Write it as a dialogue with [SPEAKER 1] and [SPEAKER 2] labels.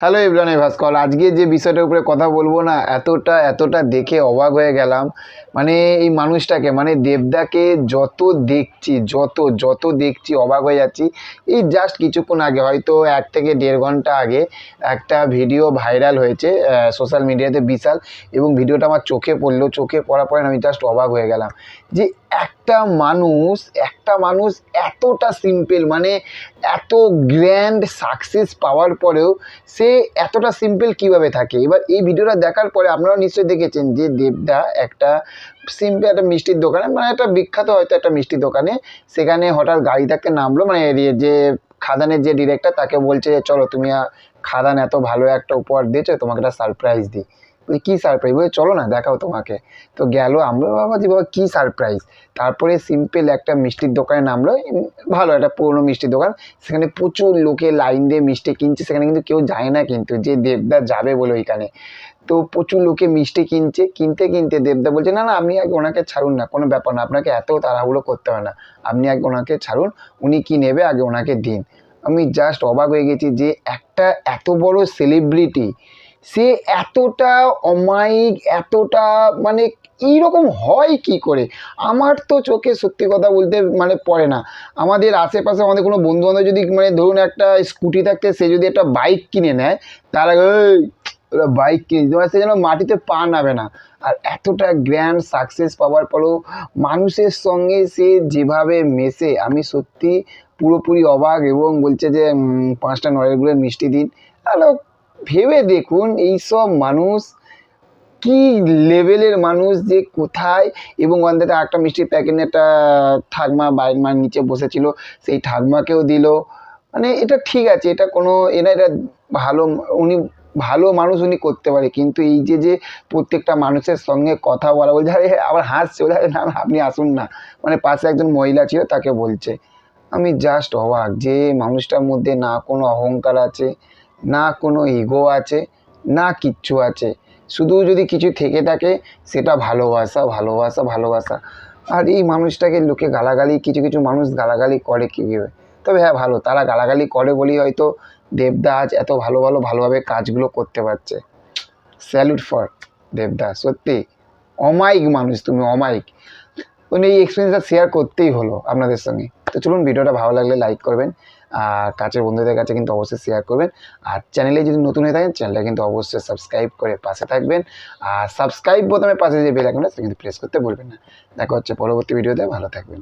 [SPEAKER 1] Hello ইবরান ভাস্কর আজকে যে বিষয়টার উপরে কথা বলব না, এতটা এতটা দেখে অবাক হয়ে গেলাম। মানে এই মানুষটাকে মানে দেবদাকে যত দেখছি, যত যত দেখছি অবাক হয়ে যাচ্ছি, এই জাস্ট কিছুক্ষণ আগে, হয়তো এক থেকে দেড় ঘণ্টা আগে একটা ভিডিও ভাইরাল হয়েছে সোশ্যাল মিডিয়াতে বিশাল এবং ভিডিওটা আমার চোখে পড়ল। চোখে পড়ার পরে আমি জাস্ট অবাক হয়ে গেলাম যে একটা মানুষ একটা মানুষ এতটা সিম্পল মানে এত গ্র্যান্ড সাকসেস পাওয়ার পরেও সে এতটা সিম্পল কীভাবে থাকে? এবার এই ভিডিওটা দেখার পরে আপনারাও নিশ্চয়ই দেখেছেন যে দেবদা একটা সিম্পল একটা মিষ্টির দোকানে মানে একটা বিখ্যাত হয়তো একটা মিষ্টির দোকানে। সেখানে হঠাৎ গাড়ি থাকতে নামলো মানে যে খাদানের যে ডিরেক্টর, তাকে বলছে যে, চলো তুমি খাদান এত ভালো একটা উপহার দিয়েছ, তোমাকে একটা সারপ্রাইজ দিই। বলি কী সারপ্রাইজ বলে, চলো না, দেখাও তোমাকে। তো গেল, আমরা বাবা যে, বাবা, কী সারপ্রাইজ তারপরে সিম্পল একটা মিষ্টির দোকানে নামলো ভালো একটা পুরনো মিষ্টির দোকান। সেখানে প্রচুর লোকে লাইন দিয়ে মিষ্টি কিনছে। সেখানে কিন্তু কেউ যায় না কিন্তু, যে দেবদা যাবে বলে ওইখানে। তো প্রচুর লোকে মিষ্টি কিনছে। কিনতে কিনতে দেবদা বলছে, না না, আপনি আগে ওনাকে ছাড়ুন না, কোনো ব্যাপার না, আপনাকে এত তাড়াহুড়ো করতে হয় না। আপনি আগে ওনাকে ছাড়ুন, উনি কি নেবে আগে ওনাকে দিন। আমি জাস্ট অবাক হয়ে গেছি যে একটা এত বড় সেলিব্রিটি সে এতটা অমায়িক, এতটা মানে এইরকম হয় কি করে? আমার তো চোখে সত্যি কথা বলতে মানে পড়ে না। আমাদের আশেপাশে আমাদের কোনো বন্ধু বান্ধব যদি মানে ধরুন একটা স্কুটি থাকতে সে যদি একটা বাইক কিনে নেয়, তার আগে ওরা বাইক কিনে তোমার সে যেন মাটিতে পা নাবে না। আর এতটা গ্র্যান্ড সাকসেস পাওয়ার পরেও মানুষের সঙ্গে সে যেভাবে মেশে, আমি সত্যি পুরোপুরি অবাক এবং বলছে যে পাঁচটা গুঁড়ের মিষ্টি দিন। আর ভেবে দেখুন এইসব মানুষ কি লেভেলের মানুষ যে কোথায় এবং থেকে একটা মিষ্টির প্যাকেট একটা ঠাকমা বাইর মার নিচে বসেছিল সেই ঠাকমাকেও দিল। মানে এটা ঠিক আছে এটা কোনো এরা এটা ভালো উনি ভালো মানুষ উনি করতে পারে কিন্তু এই যে যে প্রত্যেকটা মানুষের সঙ্গে কথা বলা বলছে আরে আবার হাসছে। বলে না, আপনি আসুন না। মানে পাশে একজন মহিলা ছিল তাকে বলছে আমি জাস্ট অবাক যে মানুষটার মধ্যে না কোনো অহংকার আছে না কোনো ইগো আছে, না কিচ্ছু আছে। শুধু যদি কিছু থেকে থাকে, সেটা ভালোবাসা ভালোবাসা ভালোবাসা। আর এই মানুষটাকে লোকে গালাগালি, কিছু কিছু মানুষ গালাগালি করে কীভাবে তবে হ্যাঁ ভালো। তারা গালাগালি করে বলেই হয়তো দেবদা আজ এত ভালো ভালো ভালোভাবে কাজগুলো করতে পারছে। Salute for Devdas. সত্যি, অমায়িক মানুষ তুমি, অমায়িক। উনি এই এক্সপিরিয়েন্সটা শেয়ার করতেই হলো আপনাদের সঙ্গে। তো চলুন ভিডিওটা ভালো লাগলে লাইক করবেন, আর কাছের বন্ধুদের কাছে কিন্তু অবশ্যই শেয়ার করবেন, আর চ্যানেলে যদি নতুন হয়ে থাকেন চ্যানেলটা কিন্তু অবশ্যই সাবস্ক্রাইব করে পাশে থাকবেন, আর সাবস্ক্রাইব বোতামের পাশে যে বেল আইকনটা সেটা কিন্তু প্রেস করতে ভুলবেন না। দেখা হচ্ছে পরবর্তী ভিডিওতে ভালো থাকবেন।